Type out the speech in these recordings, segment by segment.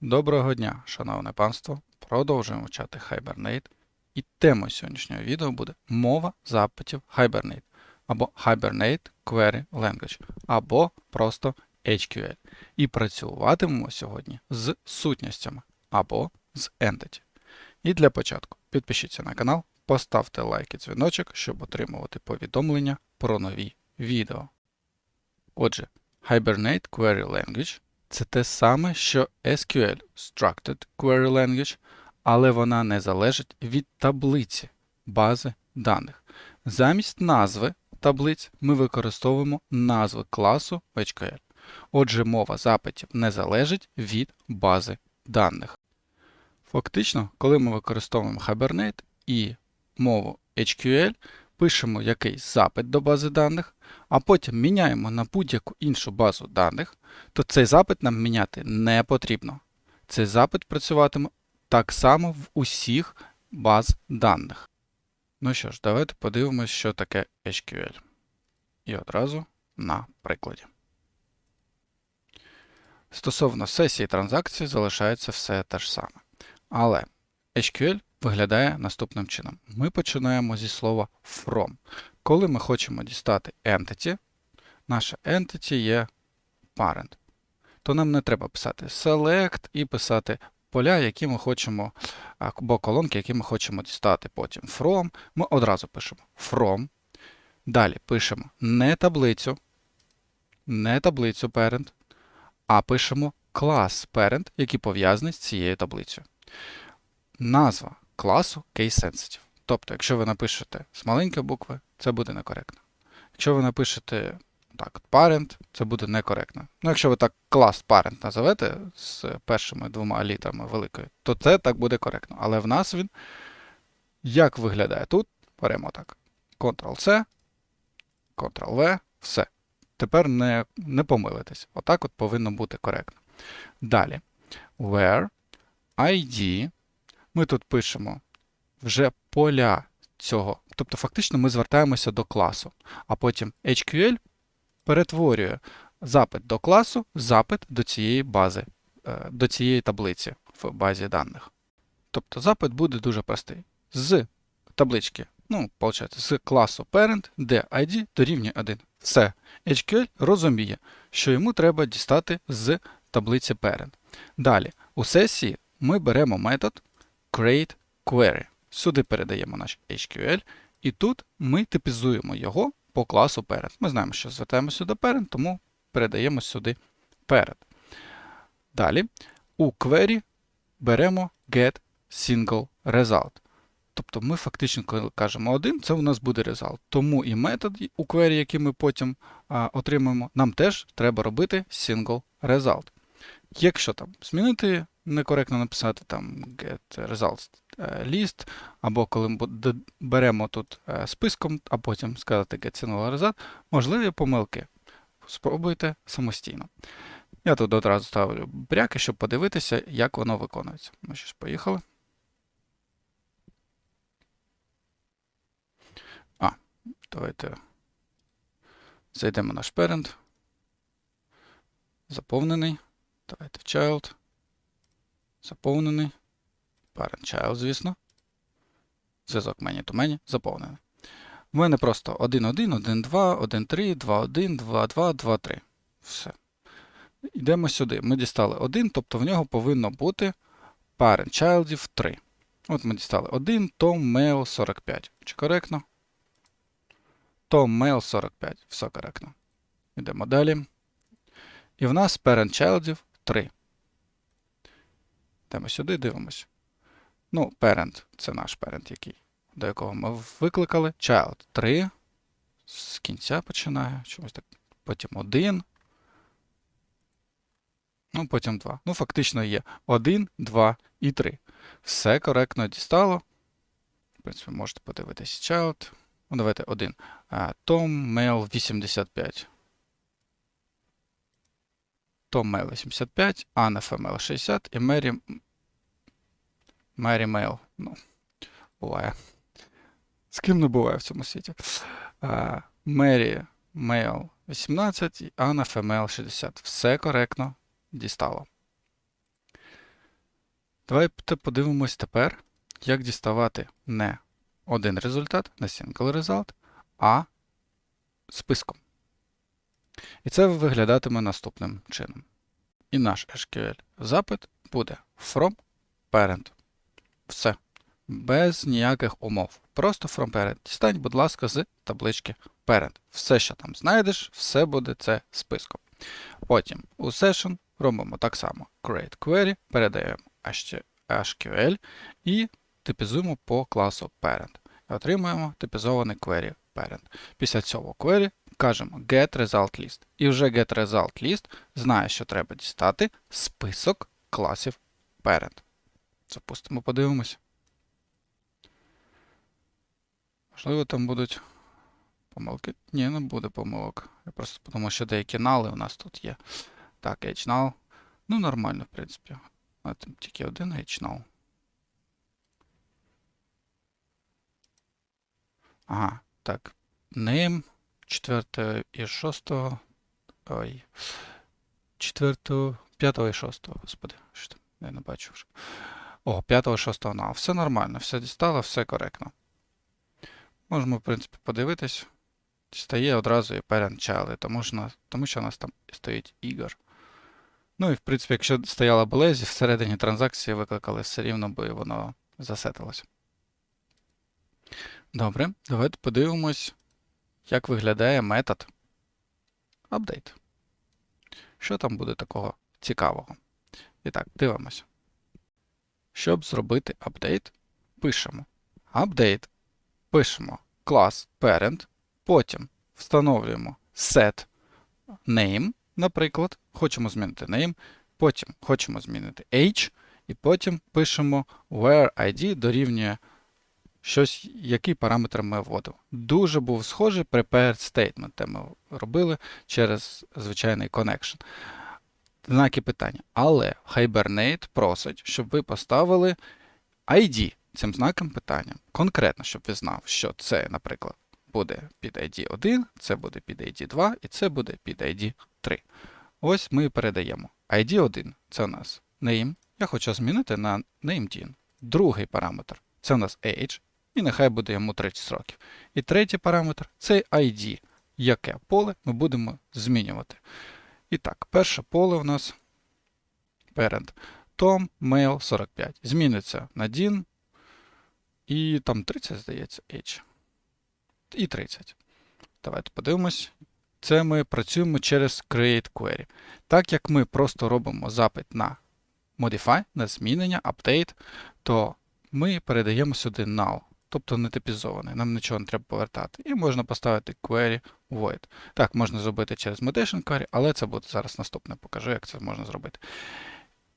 Доброго дня, шановне панство. Продовжуємо вчати Hibernate. І темою сьогоднішнього відео буде мова запитів Hibernate або Hibernate Query Language, або просто HQL. І працюватимемо сьогодні з сутністями або з Entity. І для початку підпишіться на канал, поставте лайк і дзвіночок, щоб отримувати повідомлення про нові відео. Отже, Hibernate Query Language це те саме, що SQL Structured Query Language, але вона не залежить від таблиці бази даних. Замість назви таблиць ми використовуємо назви класу в SQL. Отже, мова запитів не залежить від бази даних. Фактично, коли ми використовуємо Hibernate і мову HQL, пишемо якийсь запит до бази даних, а потім міняємо на будь-яку іншу базу даних, то цей запит нам міняти не потрібно. Цей запит працюватиме так само в усіх баз даних. Ну що ж, давайте подивимось, що таке SQL. І одразу на прикладі. Стосовно сесії транзакції залишається все те ж саме. Але SQL виглядає наступним чином. Ми починаємо зі слова from. Коли ми хочемо дістати entity, наша entity є parent, то нам не треба писати select і писати поля, які ми хочемо, або колонки, які ми хочемо дістати. Потім from. Ми одразу пишемо from. Далі пишемо не таблицю, не таблицю parent, а пишемо клас parent, який пов'язаний з цією таблицею. Назва класу case sensitive. Тобто, якщо ви напишете з маленької букви, це буде некоректно. Якщо ви напишете так, parent, це буде некоректно. Ну, якщо ви так клас parent назовете з першими двома літерами великої, то це так буде коректно. Але в нас він як виглядає тут? Беремо так. Ctrl-C, Ctrl-V, все. Тепер не, не помилитесь. Отак от повинно бути коректно. Далі. Where ID. Ми тут пишемо вже поля цього. Тобто, фактично, ми звертаємося до класу, а потім HQL перетворює запит до класу, запит до цієї бази, е, до цієї таблиці в базі даних. Тобто запит буде дуже простий. З таблички, ну, виходить, з класу parent, де ID дорівнює 1. Все. HQL розуміє, що йому треба дістати з таблиці parent. Далі, у сесії ми беремо метод createQuery. Сюди передаємо наш HQL, і тут ми типізуємо його по класу parent. Ми знаємо, що звертаємося до parent, тому передаємо сюди parent. Далі у query беремо get single result. Тобто ми фактично, коли кажемо один, це у нас буде result. Тому і метод у query, який ми потім а, отримаємо, нам теж треба робити single result. Якщо там змінити, некоректно написати там get results list, або коли ми беремо тут списком, а потім сказати get single result, можливі помилки. Спробуйте самостійно. Я тут одразу ставлю бряки, щоб подивитися, як воно виконується. Ми ще ж поїхали. А, давайте зайдемо на наш parent. Заповнений. Давайте в child. Заповнений. Parent child, звісно. Зв'язок many to many заповнений. У мене просто 1.1, 1.2, 1.3, 2.1, 2.2, 2.3. Все. Йдемо сюди. Ми дістали 1, тобто в нього повинно бути parent childів 3. От ми дістали 1, Tom, mail 45. Чи коректно? Tom, mail 45. Все коректно. Йдемо далі. І в нас parent childів 3. Йдемо сюди, дивимося. Ну, parent це наш parent, який, до якого ми викликали. Child 3. З кінця починає. Чомусь так. Потім 1. Ну, потім 2. Ну, фактично є 1, 2 і 3. Все коректно дістало. В принципі, можете подивитися child. Ну, давайте 1. Tom mail 85. Tom 85, Anna FML 60 і Mary Mary Mail. Ну, буває. З ким не буває в цьому світі. Mary Mail 18 і Anna FML 60. Все коректно дістало. Давайте подивимось тепер, як діставати не один результат, не single result, а списком. І це виглядатиме наступним чином. І наш SQL запит буде from parent. Все. Без ніяких умов. Просто from parent. Дістань, будь ласка, з таблички parent. Все, що там знайдеш, все буде це списком. Потім у session робимо так само create query, передаємо HQL і типізуємо по класу parent. Отримуємо типізований query parent. Після цього query кажемо get result list. І вже get result list знає, що треба дістати список класів parent. Запустимо, подивимось. Можливо, там будуть помилки. Ні, не буде помилок. Я просто подумав, що деякі нали у нас тут є. Так, HNull. Ну, нормально, в принципі. А там тільки один HNull. Ага, так. Name 4 і 6. Ой. 4, 5 і 6, господи. Що? Я не бачу вже. О, 5 6 на. Все нормально, все дістало, все коректно. Можемо, в принципі, подивитись. Стає одразу і child, тому тому що у нас там стоїть Ігор. Ну і в принципі, якщо стояла б лезі, всередині транзакції викликали все рівно, би воно засетилося. Добре, давайте подивимось, як виглядає метод? Update. Що там буде такого цікавого? І так, дивимося. Щоб зробити апдейт, пишемо. Update, пишемо. Клас parent, потім встановлюємо set name, наприклад, хочемо змінити name, потім хочемо змінити age, і потім пишемо where ID дорівнює щось, який параметр ми вводимо. Дуже був схожий prepared statement, де ми робили через звичайний connection. Знаки питання. Але Hibernate просить, щоб ви поставили ID цим знаком питання. Конкретно, щоб ви знав, що це, наприклад, буде під ID 1, це буде під ID 2 і це буде під ID 3. Ось ми передаємо. ID 1 це у нас name. Я хочу змінити на named. Другий параметр це у нас age, і нехай буде йому 30 років. І третій параметр це ID, яке поле ми будемо змінювати. І так, перше поле у нас parent Tom Mail 45. Зміниться на DIN. І там 30, здається, H. І 30. Давайте подивимось. Це ми працюємо через Create Query. Так як ми просто робимо запит на Modify, на змінення, update, то ми передаємо сюди null, тобто не типізований, нам нічого не треба повертати. І можна поставити query void. Так, можна зробити через mutation query, але це буде зараз наступне. Покажу, як це можна зробити.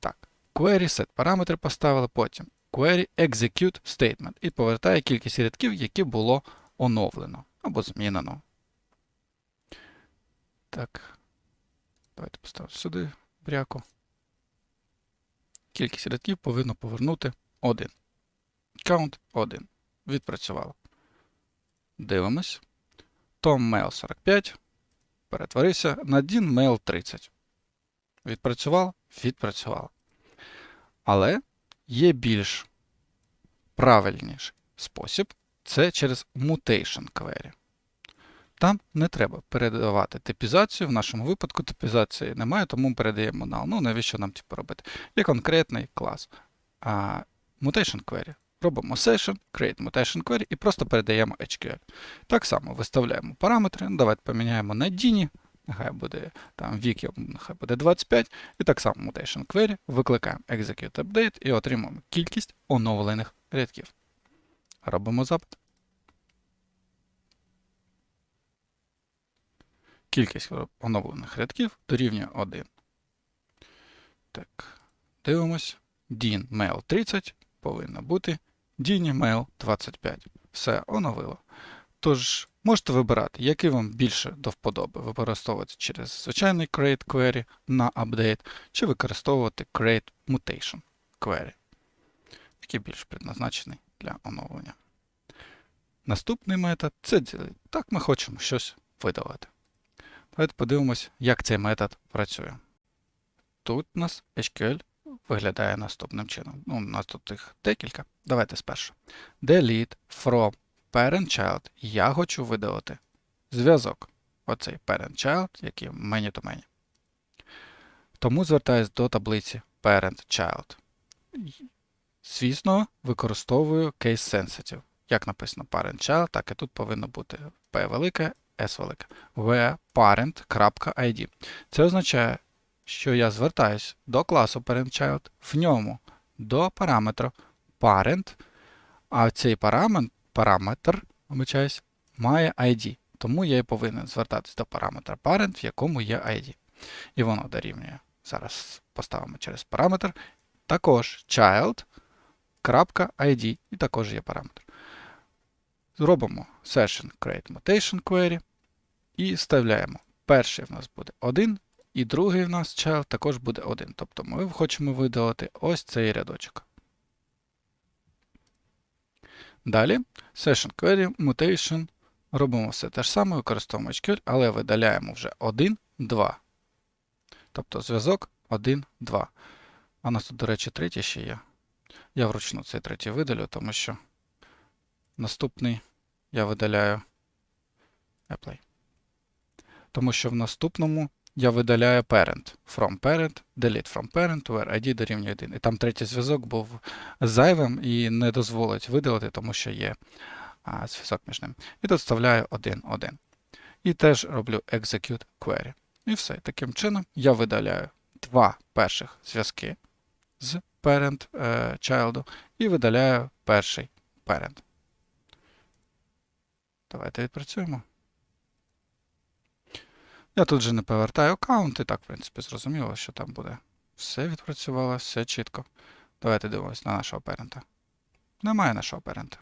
Так, query set параметри поставили, потім query execute statement і повертає кількість рядків, які було оновлено або змінено. Так. Давайте поставимо сюди бряку. Кількість рядків повинно повернути 1. Count 1. Відпрацювало. Дивимось. Tom Mail 45. Перетворився на Dean Mail 30. Відпрацювало? Відпрацювало. Але є більш правильніший спосіб це через mutation query. Там не треба передавати типізацію. В нашому випадку типізації немає, тому ми передаємо null. Ну, навіщо нам типу робити? Є конкретний клас. А, Mutation query. Робимо session, create mutation query і просто передаємо HQL. Так само виставляємо параметри. Давайте поміняємо на Dini. Нехай буде там вік, нехай буде 25. І так само mutation query. Викликаємо execute update і отримуємо кількість оновлених рядків. Робимо запит. Кількість оновлених рядків дорівнює 1. Так, дивимось. Din mail 30 повинно бути. Dini mail 25. Все, оновило. Тож, можете вибирати, який вам більше до вподоби. Використовувати через звичайний create query на update, чи використовувати create mutation query, який більш предназначений для оновлення. Наступний метод це delete. Так ми хочемо щось видалити. Давайте подивимось, як цей метод працює. Тут у нас SQL виглядає наступним чином. Ну, у нас тут їх декілька. Давайте спершу. Delete from parent child. Я хочу видалити зв'язок. Оцей parent child, який many to many. Тому звертаюсь до таблиці parent child. Звісно, використовую case sensitive. Як написано parent child, так і тут повинно бути P велике, S велике. where parent.id. Це означає, що я звертаюсь до класу parent-child, в ньому до параметру parent, а цей параметр, параметр має ID. Тому я і повинен звертатись до параметра parent, в якому є ID. І воно дорівнює. Зараз поставимо через параметр. Також child.id і також є параметр. Зробимо session create mutation query і вставляємо. Перший в нас буде 1, і другий в нас child також буде 1. Тобто ми хочемо видалити ось цей рядочок. Далі session query mutation. Робимо все те ж саме, використовуємо SQL, але видаляємо вже 1, 2. Тобто зв'язок 1, 2. А у нас тут, до речі, третій ще є. Я вручну цей третій видалю, тому що наступний я видаляю apply. Тому що в наступному я видаляю parent. From parent, delete from parent, where ID дорівнює 1. І там третій зв'язок був зайвим і не дозволить видалити, тому що є а, зв'язок між ними. І тут вставляю 1, 1. І теж роблю execute query. І все. Таким чином я видаляю два перших зв'язки з parent е, child і видаляю перший parent. Давайте відпрацюємо. Я тут же не повертаю аккаунт, і так, в принципі, зрозуміло, що там буде. Все відпрацювало, все чітко. Давайте дивимося на нашого парента. Немає нашого парента.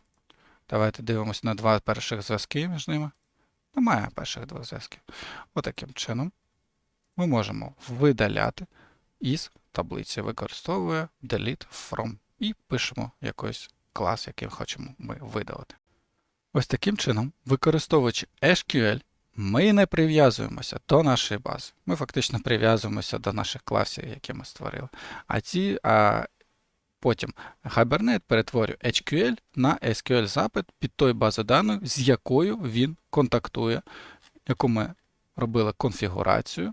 Давайте дивимося на два перших зв'язки між ними. Немає перших двох зв'язків. Отаким чином ми можемо видаляти із таблиці, використовує delete from і пишемо якийсь клас, який хочемо ми видалити. Ось таким чином, використовуючи SQL, ми не прив'язуємося до нашої бази. Ми фактично прив'язуємося до наших класів, які ми створили. А ці а потім Hibernate перетворює HQL на SQL запит під той базу даних, з якою він контактує, яку ми робили конфігурацію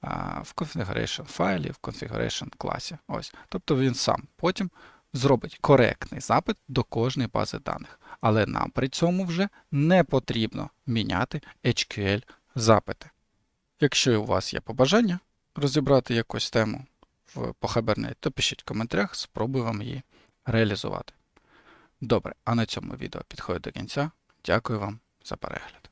а, в configuration файлі, в configuration класі. Ось. Тобто він сам потім зробить коректний запит до кожної бази даних. Але нам при цьому вже не потрібно міняти HQL запити. Якщо у вас є побажання розібрати якусь тему в по Hibernate, то пишіть в коментарях, спробую вам її реалізувати. Добре, а на цьому відео підходить до кінця. Дякую вам за перегляд.